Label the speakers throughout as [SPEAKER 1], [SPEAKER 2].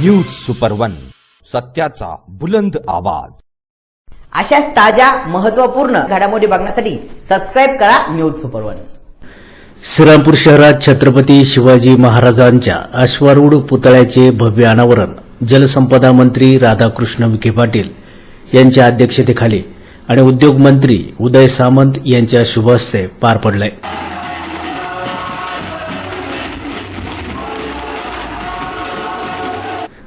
[SPEAKER 1] News super one सत्याचा बुलंद आवाज.
[SPEAKER 2] अशाच ताज्या महत्त्वपूर्ण घडामोडी बघण्यासाठी सबस्क्राईब करा न्यूज सुपर वन
[SPEAKER 3] श्रीरामपूर शहरात छत्रपती शिवाजी महाराजांच्या अश्वारूढ पुतळ्याचे भव्य अनावरण जलसंपदा मंत्री राधाकृष्ण विखे पाटील यांच्या अध्यक्षतेखाली आणि उद्योग मंत्री उदय सामंत यांच्या शुभ हस्ते पार पडलंय.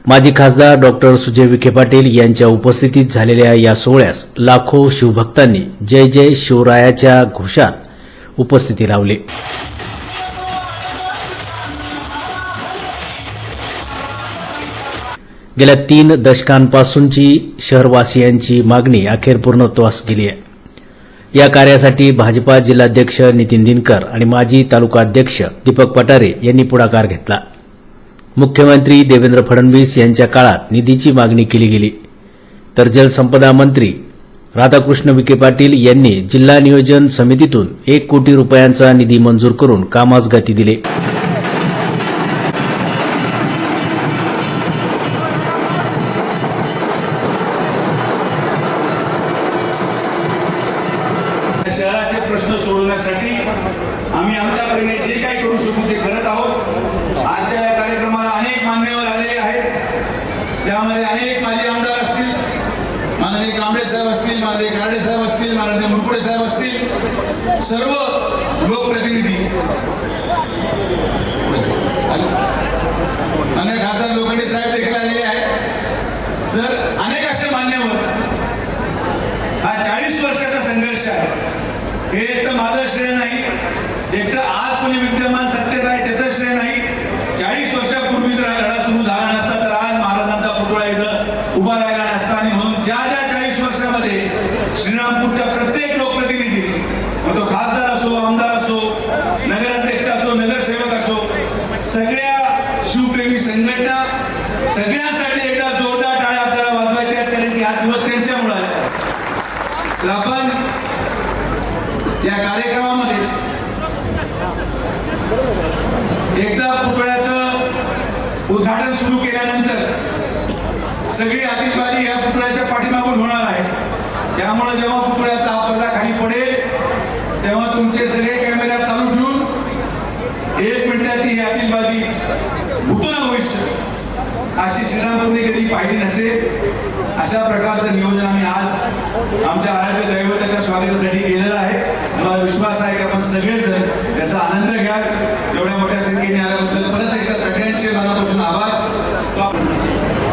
[SPEAKER 3] माजी खासदार डॉक्टर सुजय विखे पाटील यांच्या उपस्थितीत झालेल्या या सोहळ्यास लाखो शिवभक्तांनी जय जय शिवरायाच्या घोषात उपस्थिती लावली. गेल्या तीन दशकांपासूनची शहरवासियांची मागणी अखेर पूर्णत्वास गेली आहे. या कार्यासाठी भाजपा जिल्हाध्यक्ष नितीन दिनकर आणि माजी तालुकाध्यक्ष दीपक पटारे यांनी पुढाकार घेतला. मुख्यमंत्री देवेंद्र फडणवीस यांच्या काळात निधीची मागणी केली गेली. तर जलसंपदा मंत्री राधाकृष्ण विखे पाटील यांनी जिल्हा नियोजन समितीतून एक कोटी रुपयांचा निधी मंजूर करून कामास गती दिली
[SPEAKER 4] शहराचे प्रश्न सोडवण्यासाठी आम्ही आमच्या परीने जे काही करू शकू ते करत आहोत. आजच्या या कार्यक्रमात अनेक मान्यवर आलेले आहेत त्यामध्ये अनेक माजी आमदार असतील माननीय कांबळे साहेब असतील माननीय गारडे साहेब असतील माननीय मुरकुडे साहेब असतील सर्व लोकप्रतिनिधी. अनेक खासदार लोखंडे साहेब देखील आलेले आहेत. तर अनेक असे मान्यवर हा चाळीस वर्षाचा संघर्ष आहे. हे एक तर माझं श्रेय नाही एक तर आज कोणी विद्यमान सत्तेत आहे त्याचं श्रेय नाही. चाळीस वर्षापूर्वी जर हा लढा सुरू झाला नसता तर आज महाराजांचा पुतळा इथं उभा राहिला नसता आणि म्हणून ज्या ज्या चाळीस वर्षामध्ये श्रीरामपूरच्या प्रत्येक लोकप्रतिनिधी मग तो खासदार असो आमदार असो नगराध्यक्ष असो नगरसेवक असो सगळ्या शिवप्रेमी संघटना सगळ्यांसाठी एकदा जोरदार टाळ्या आपल्याला वाजवायच्या आहेत कारण की हा दिवस त्यांच्यामुळे तर आपण या कार्यक्रमामध्ये एकदा पुतळ्याचं उद्घाटन सुरू केल्यानंतर सगळी आतिषबाजी या पुतळ्याच्या पाठीमागून होणार आहे. त्यामुळे जेव्हा पुतळ्याचा आपल्याला पडदा खाली पडेल तेव्हा तुमचे सगळे कॅमेरा चालू ठेवून एक मिनिटाची ही आतिषबाजी भूतो भविष्य अशी श्रीरामपूरने कधी पाहिली नसेल. अशा प्रकारचं नियोजन आम्ही आज आमच्या आराध्य दैवताच्या स्वागतासाठी केलेलं आहे. मला विश्वास आहे की आपण सगळेजण त्याचा आनंद घ्या एवढ्या मोठ्या संख्येने आल्याबद्दल परत एकदा सगळ्यांचे मनापासून आभार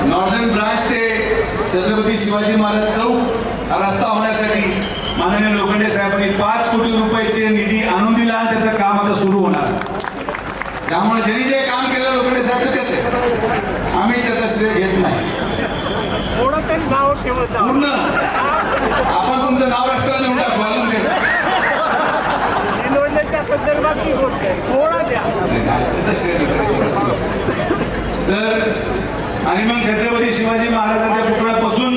[SPEAKER 4] नॉर्दर्न ब्रांच ते छत्रपती शिवाजी महाराज चौक हा रस्ता होण्यासाठी माननीय लोखंडे साहेबांनी पाच कोटी रुपयाचे निधी आणून दिला आणि त्याचं काम आता सुरू होणार. त्यामुळे ज्यांनी जे काम केलं लोखंडे साहेब त्याच. आम्ही त्याचं श्रेय घेत नाही. पूर्ण. आपण तुमचं नाव रस्त्याला टाकू अजून
[SPEAKER 5] नियोजनाच्या संदर्भात.
[SPEAKER 4] तर आणि मग छत्रपती शिवाजी महाराजांच्या पुतळ्यापासून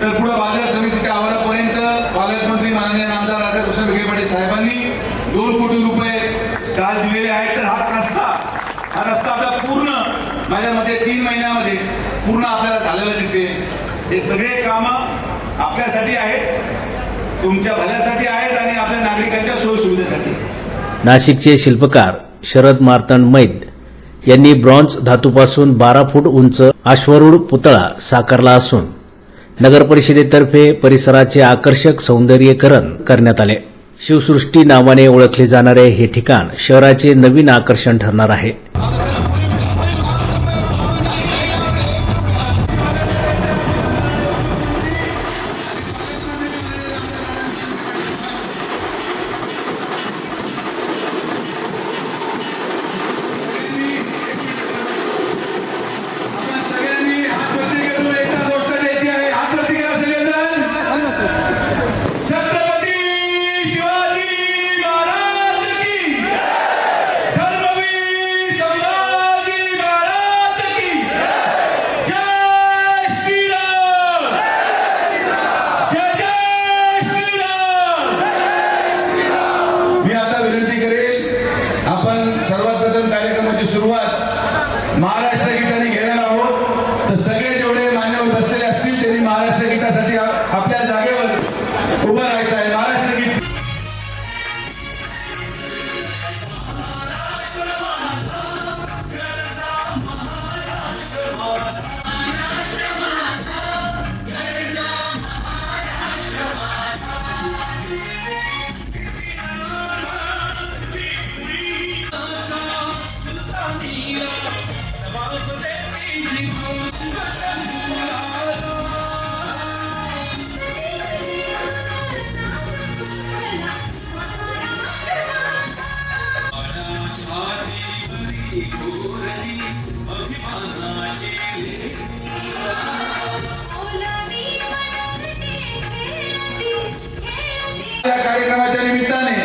[SPEAKER 4] तर पुढे बाजार समितीच्या आवारापर्यंत पालकमंत्री माननीय आमदार राधाकृष्ण विखे पाटील साहेबांनी दोन कोटी रुपये काल दिलेले आहेत. तर हा रस्ता हा रस्ता आता पूर्ण माझ्या मते तीन महिन्यामध्ये पूर्ण आपल्याला झालेला दिसेल. हे सगळे कामं आपल्यासाठी आहेत तुमच्या भल्यासाठी आहेत आणि आपल्या नागरिकांच्या सोयीसुविधेसाठी
[SPEAKER 3] नाशिकचे शिल्पकार शरद मार्तंड मैद यांनी ब्रॉन्झ धातूपासून बारा फूट उंच अश्वरूढ पुतळा साकारला असून नगर परिषदेतर्फे परिसराचे आकर्षक सौंदर्यीकरण करण्यात आले. शिवसृष्टी नावाने ओळखले जाणारे हे ठिकाण शहराचे नवीन आकर्षण ठरणार आहे.
[SPEAKER 4] सर्वप्रथम कार्यक्रमाची सुरुवात महाराष्ट्र गीताने उतरली अभिमानाची या कार्यक्रमाच्या निमित्ताने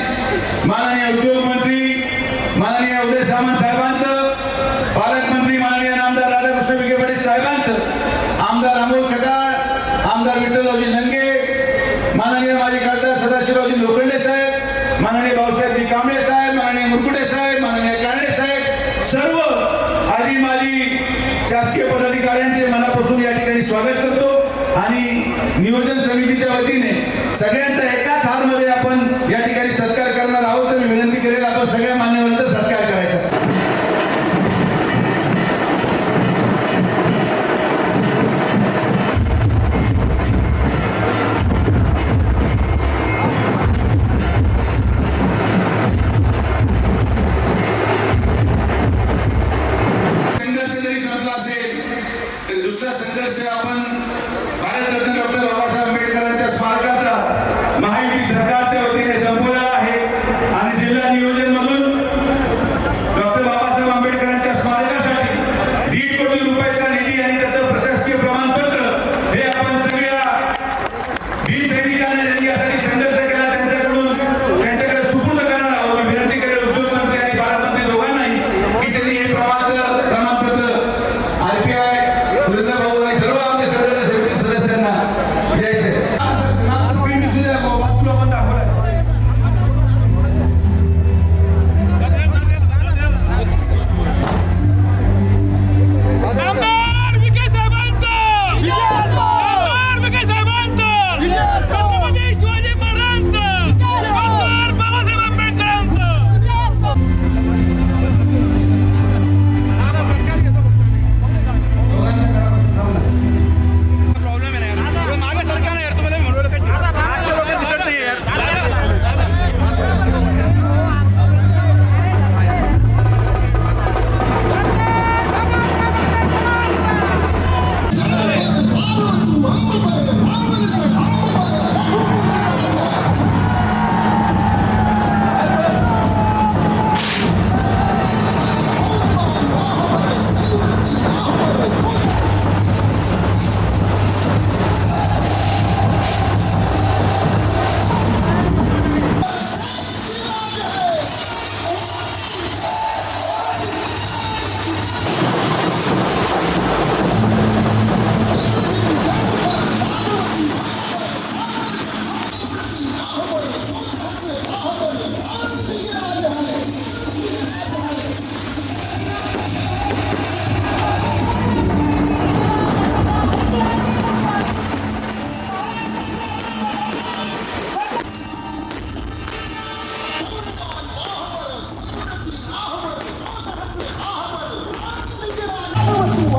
[SPEAKER 4] माननीय उद्योग मंत्री माननीय उदय सामंत साहेबांचं पालकमंत्री माननीय आमदार राधाकृष्ण विखे पाटील साहेबांचं आमदार अमोल खटाळ आमदार विठ्ठलरावजी नंगे माननीय माजी खासदार सदाशिवरावजी लोखंडे साहेब माननीय भाऊसाहेबजी कांबळे साहेब सर्व आधी माली शासकीय पदाधिकाऱ्यांचे मनापासून या ठिकाणी स्वागत करतो आणि नियोजन समितीच्या वतीने सगळ्यांचा एकाच हारमध्ये आपण या ठिकाणी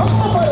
[SPEAKER 4] Oh,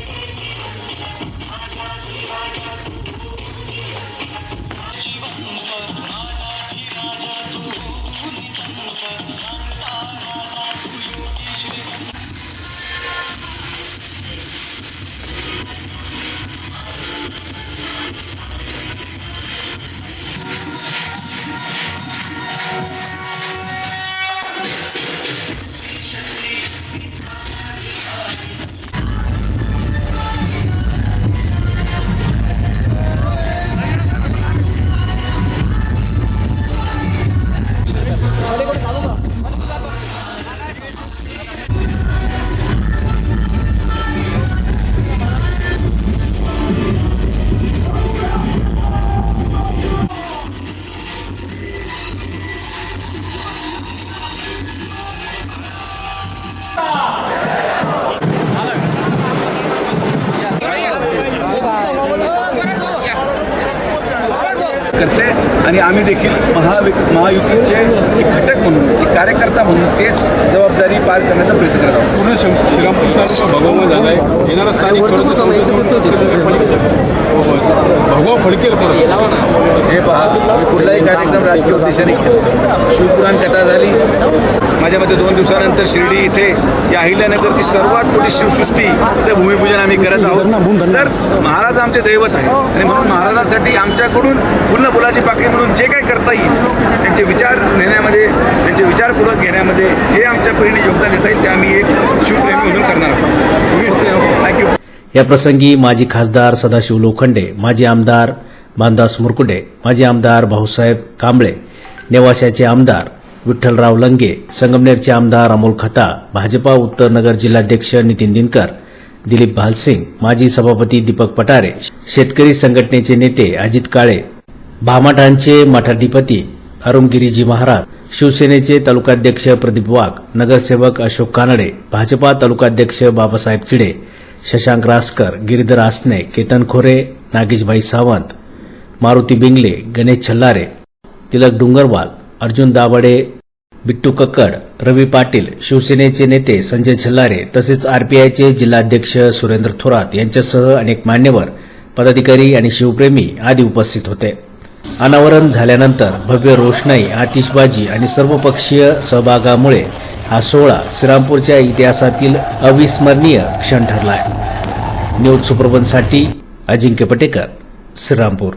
[SPEAKER 4] आणि आम्ही देखील महा महायुतीचे एक घटक म्हणून एक कार्यकर्ता म्हणून तेच जबाबदारी पार करण्याचा प्रयत्न करत आहोत.
[SPEAKER 5] पूर्ण श्री- श्रीरामपूर तालुका भगवमय झाला आहे येणारा स्थानिक भगवा फडकेल परत
[SPEAKER 4] हे पहा मी कुठलाही कार्यक्रम राजकीय उद्देशाने केला शिवपुराण कथा झाली. माझ्या मते दोन दिवसानंतर शिर्डी इथे या अहिल्यानगरची सर्वात मोठी शिवसृष्टीचं भूमिपूजन आम्ही करत आहोत. तर महाराज आमचे दैवत आहे आणि म्हणून महाराजांसाठी आमच्याकडून पूर्ण फुलाची पाकळी म्हणून जे काही करता येईल त्यांचे विचार नेण्यामध्ये त्यांचे विचार पूरक घेण्यामध्ये जे आमच्या परीने योगदान देता येईल ते आम्ही एक शिवप्रेमी म्हणून करणार आहोत. थँक्यू
[SPEAKER 3] याप्रसंगी माजी खासदार सदाशिव लोखंडे माजी आमदार मानदास मुरकुडे माजी आमदार भाऊसाहेब कांबळे नेवाशाचे आमदार विठ्ठलराव लंगे संगमनेरचे आमदार अमोल खता भाजपा उत्तर नगर जिल्हाध्यक्ष नितीन दिनकर दिलीप भालसिंग माजी सभापती दीपक पटारे शेतकरी संघटनेचे नेते अजित काळे भामाटांचे मठाधिपती अरुणगिरीजी महाराज शिवसेनेचे तालुकाध्यक्ष प्रदीप वाघ नगरसेवक अशोक कानडे भाजपा तालुकाध्यक्ष बाबासाहेब चिडे शशांक रासकर गिरीधर आसने केतन खोरे नागेशभाई सावंत मारुती बिंगले गणेश छल्लारे तिलक डुंगरवाल अर्जुन दाभाडे बिट्टू कक्कड रवी पाटील शिवसेनेचे नेते संजय छल्लारे तसेच आरपीआयचे जिल्हाध्यक्ष सुरेंद्र थोरात यांच्यासह अनेक मान्यवर पदाधिकारी आणि शिवप्रेमी आदी उपस्थित होते. अनावरण झाल्यानंतर भव्य रोषणाई आतिषबाजी आणि सर्वपक्षीय सहभागामुळे हा सोहळा श्रीरामपूरच्या इतिहासातील अविस्मरणीय क्षण ठरला आहे. न्यूज सुप्रबनसाठी अजिंक्य पटेकर श्रीरामपूर.